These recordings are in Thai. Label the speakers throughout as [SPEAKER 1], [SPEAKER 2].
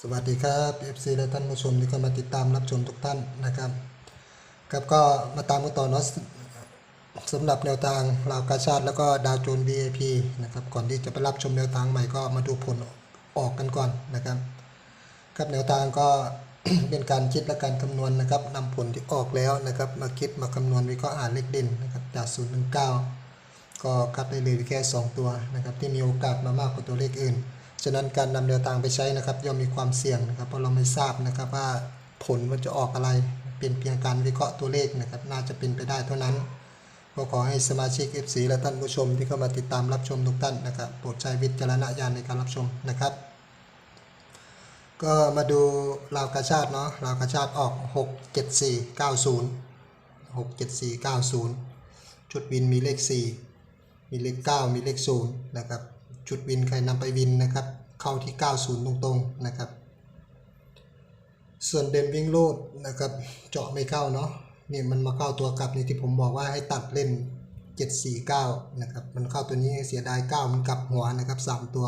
[SPEAKER 1] สวัสดีครับ FC และท่านผู้ชมที่เข้ามาติดตามรับชมทุกท่านนะครับครับก็มาตามกันต่อเนาะสสำหรับแนวทางลาวกาชาติแล้วก็ดาวโจน VIP นะครับก่อนที่จะไปรับชมแนวทางใหม่ก็มาดูผลออกกันก่อนนะครับครับแนวทางก็เป็นการคิดและการคำนวณนะครับนำผลที่ออกแล้วนะครับ มาคิดมาคำนวณวิเคราะห์อ่านเลขเด่นนะครับจาก0ถึง9ก็คัดได้เลยแค่ 2 ตัวนะครับที่มีโอกาสมามากกว่าตัวเลขอื่น ฉะนั้นการนำแนวทางไปใช้นะครับย่อมมีความเสี่ยงนะครับเพราะเราไม่ทราบนะครับว่าผลมันจะออกอะไรเป็นเพียงการวิเคราะห์ตัวเลขนะครับ น่าจะเป็นไปได้เท่านั้นก็ขอให้สมาชิก FC และท่านผู้ชมที่เข้ามาติดตามรับชมทุกท่านนะครับโปรดใช้วิจารณญาณในการรับชมนะครับ ก็มาดูราวกาชาติเนาะราวกาชาติออก 6 7 4 9 0 6 7 4 9 0 ชุดวินมีเลข 4 มีเลข 9 มีเลข 0 นะครับ ชุดวินใครนำไปวินนะครับ เข้าที่ 90 ตรงๆนะครับ ส่วนเดนวิ่งโลดนะครับ เจาะไม่เข้าเนาะนี่มันมาเข้าตัวกลับในที่ผมบอกว่าให้ตัดเล่น 749 นะครับ มันเข้าตัวนี้เสียดาย 9 มันกลับหัวนะครับ 3 ตัว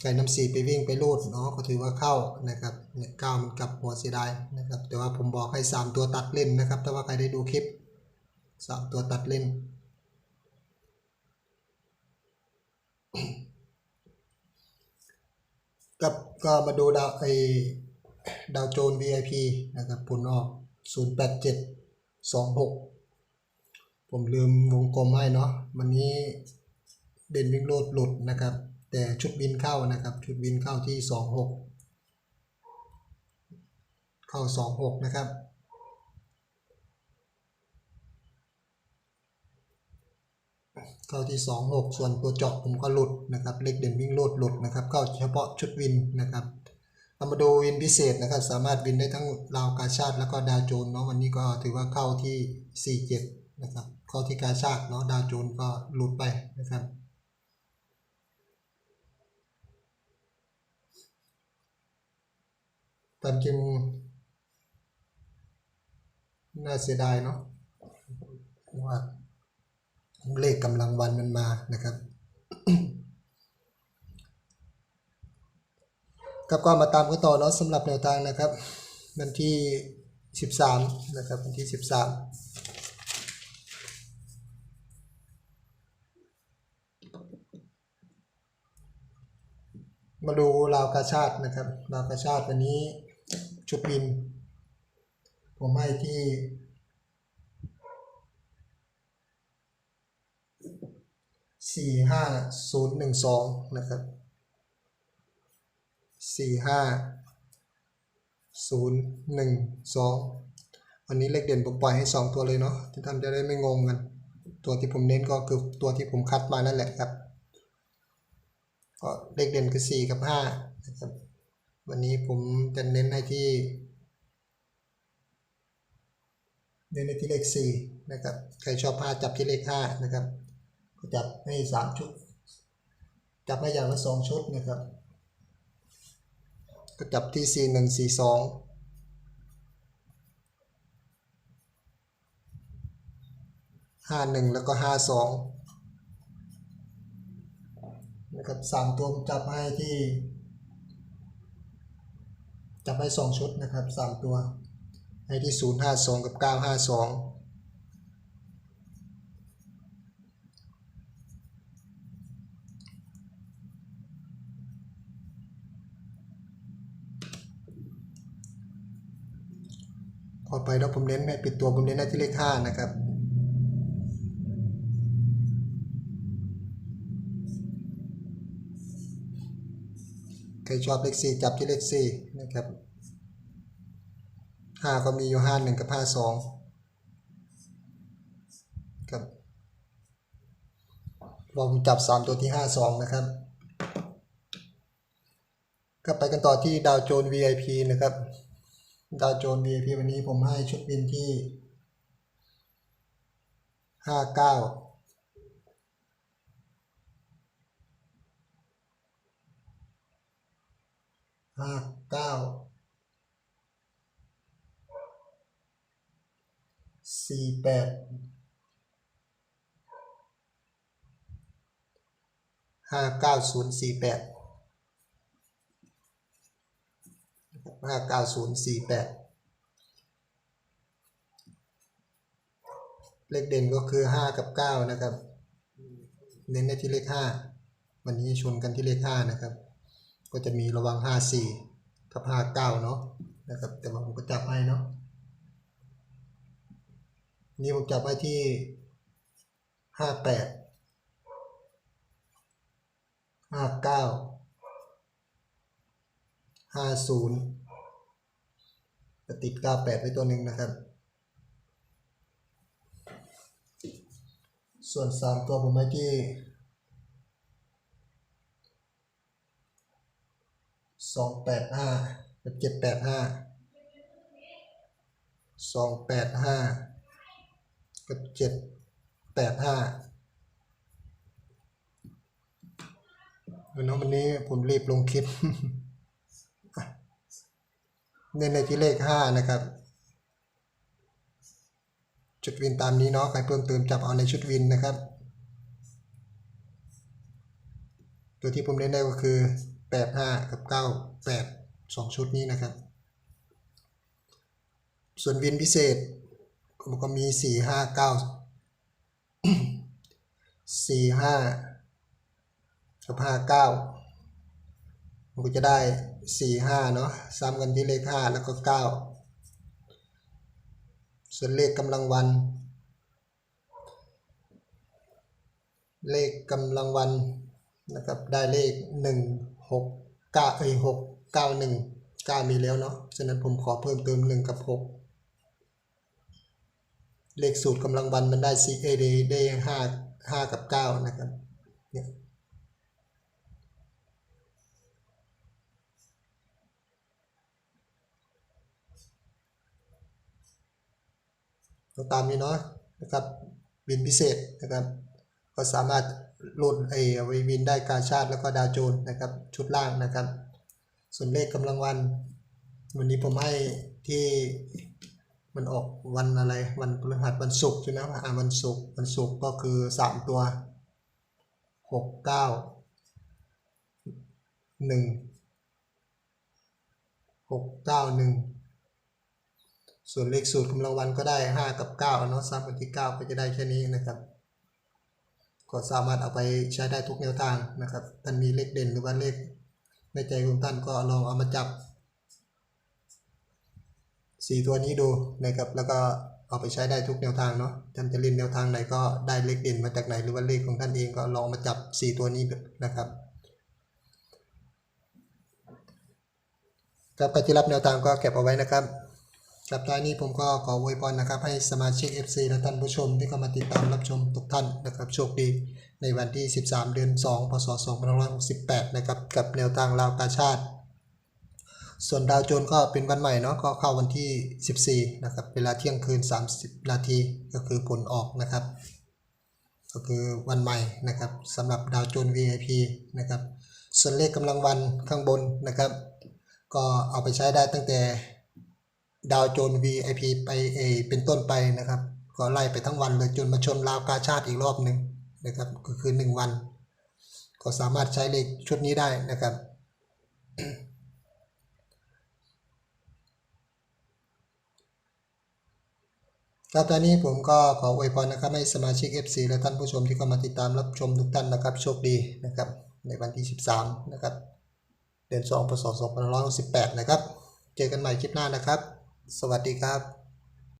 [SPEAKER 1] ใครนำสีไปวิ่งไปโลดเนาะก็ถือว่าเข้านะครับเนี่ยเก้ามันกลับหัวเสียดายนะครับ แต่ว่าผมบอกให้ 3 ตัวตัดเล่นนะครับ ถ้าว่าใครได้ดูคลิป 3 ตัวตัดเล่น กับก็มาดูดาวไอดาวโจน VIP นะครับผลออก 087 26 ผมลืมวงกลมให้เนาะวันนี้เด่นวิ่งโลดหลุดนะครับ แต่ชุดบินเข้านะครับชุดบินเข้าที่ 26 เข้า 26 นะครับ เข้าที่ 26 ส่วนตัวเจาะผมก็หลุดนะครับ เลขเด่นวิ่งโลดหลุดนะครับเข้าเฉพาะชุดวินนะครับเรามาดูวินพิเศษนะครับ สามารถวินได้ทั้งราวกาชาติแล้วก็ดาวโจนเนาะวันนี้ก็ถือว่าเข้าที่ 47 นะครับ เข้าที่กาชาติเนาะดาวโจนก็หลุดไปนะครับตามจริงน่าเสียดายเนาะว่า เลขกำลังวันมันมานะครับครับก็มาตามกันต่อเนาะสำหรับแนวทางนะครับ วันที่ 13 นะครับ วันที่ 13มาดูราวกาชาตินะครับราวกาชาติวันนี้ชุดบิน ผมให้ที่ สี่ห้าศูนย์หนึ่งสองนะครับสี่ห้าศูนย์หนึ่งสองวันนี้เลขเด่นผมปล่อยให้สองตัวเลยเนาะที่ท่านจะได้ไม่งงกัน ตัวที่ผมเน้นก็คือตัวที่ผมคัดมานั่นแหละครับก็เลขเด่นคือสี่กับห้านะครับวันนี้ผมจะเน้นให้ที่เน้นในที่เลขสี่นะครับ ใครชอบห้าจับที่เลขห้านะครับ จับให้สามชุด จับให้อย่างละสองชุดนะครับ ก็จับที่สี่หนึ่งสี่สองห้าหนึ่งแล้วก็ห้าสองนะครับสามตัวจับให้ที่ จับให้สองชุดนะครับสามตัว ให้ที่ศูนย์ห้าสองกับเก้าห้าสอง พ อไปแล้วผมเน้นให้ปิดตัวผมเน้นให้ที่เลขห้านะครับใครชอบเลขสี่จับที่เลขสี่นะครับห้าก็มีอยู่ห้าหนึ่งกับห้าสองครับลองจับสามตัวที่ห้าสองนะครับก็ไปกันต่อที่ดาวโจน VIP นะครับ ดาวโจน VIP วันนี้ผมให้ชุดบินที่ ห้าเก้าห้าเก้าสี่แปดห้าเก้าศูนย์สี่แปด ห้าเก้าศูนย์สี่แปดเลขเด่นก็คือห้ากับเก้านะครับ เน้นในที่เลขห้าวันนี้ชนกันที่เลขห้านะครับ ก็จะมีระวังห้าสี่กับห้าเก้าเนาะนะครับ แต่ว่าผมก็จับให้เนาะนี่ผมจับไว้ที่ห้าแปดห้าเก้าห้าศูนย์ ติดก้าแปดไว้ตัวหนึ่งนะครับ ส่วนสามตัวผมไว้ที่สองแปดห้ากับเจ็ดแปดห้าสองแปดห้ากับเจ็ดแปดห้าเนาะวันนี้ผมรีบลงคลิป เน้นในที่เลขห้านะครับ ชุดวินตามนี้เนาะใครเพิ่มเติมจับเอาในชุดวินนะครับ ตัวที่ผมเล่นได้ก็คือ 85 กับ 98 2 ชุดนี้นะครับ ส่วนวินพิเศษผมก็มี 4 5 9 4 5กับ59มันก็จะได้ 4 5เนาะซ้ำกันที่เลข5แล้วก็9ส่วนเลขกำลังวัน เลขกำลังวันนะครับได้เลขหนึ่งหกเก้าเอ้ยหกเก้าหนึ่งเก้ามีแล้วเนาะฉะนั้นผมขอเพิ่มเติมหนึ่งกับหกเลขสูตรกำลังวันมันได้สี่เอได้ได้ห้าห้ากับเก้านะครับเนี่ย ตามนี้เนาะนะครับวินพิเศษนะครับก็สามารถโหลดไอ้วีวินได้กาชาติแล้วก็ดาวโจนนะครับชุดล่างนะครับ ส่วนเลขกำลังวัน วันนี้ผมให้ที่มันออกวันอะไรวันพฤหัสวันศุกร์ใช่ไหมอ่าวันศุกร์วันศุกร์ก็คือ 3 ตัว 6 9 1 6 9 1 ส่วนเลขสูตรกำลังวันก็ได้ห้ากับเก้าเนาะซ้ำกันที่เก้าก็จะได้แค่นี้นะครับ ก็สามารถเอาไปใช้ได้ทุกแนวทางนะครับท่านมีเลขเด่นหรือว่าเลขในใจของท่านก็ลองเอามาจับสี่ตัวนี้ดูนะครับแล้วก็เอาไปใช้ได้ทุกแนวทางเนาะท่านจะเล่นแนวทางไหนก็ได้เลขเด่นมาจากไหนหรือว่าเลขของท่านเองก็ลองมาจับสี่ตัวนี้นะครับครับใครที่รับแนวทางก็เก็บเอาไว้นะครับ ครับท้ายนี้ผมก็ขออวยพรนะครับ ให้สมาชิก FC และท่านผู้ชมที่เข้ามาติดตามรับชมทุกท่านนะครับโชคดี ในวันที่ 13 เดือน 2 พศ 2568 นะครับ กับแนวทางลาวกาชาติ ส่วนดาวโจนส์ก็เป็นวันใหม่เนาะก็เข้าวันที่ 14 นะครับ เวลาเที่ยงคืน 30 นาทีก็คือผลออกนะครับ ก็คือวันใหม่นะครับสำหรับดาวโจนส์ VIP นะครับส่วนเลขกำลังวันข้างบนนะครับ ก็เอาไปใช้ได้ตั้งแต่ ดาวโจนส์ VIP ไปเอเป็นต้นไปนะครับ ก็ไล่ไปทั้งวันเลยจนมาชนลาวกาชาติอีกรอบหนึ่งนะครับ ก็คือ 1 วัน ก็สามารถใช้เลขชุดนี้ได้นะครับครับตอนนี้ผมก็ขออวยพรนะครับให้สมาชิก FC และท่านผู้ชมที่เข้ามาติดตามรับชมทุกท่านนะครับ โชคดีนะครับ ในวันที่ 13 นะครับ เดือน2พศ2568 นะครับ เจอกันใหม่คลิปหน้านะครับ สวัสดีครับ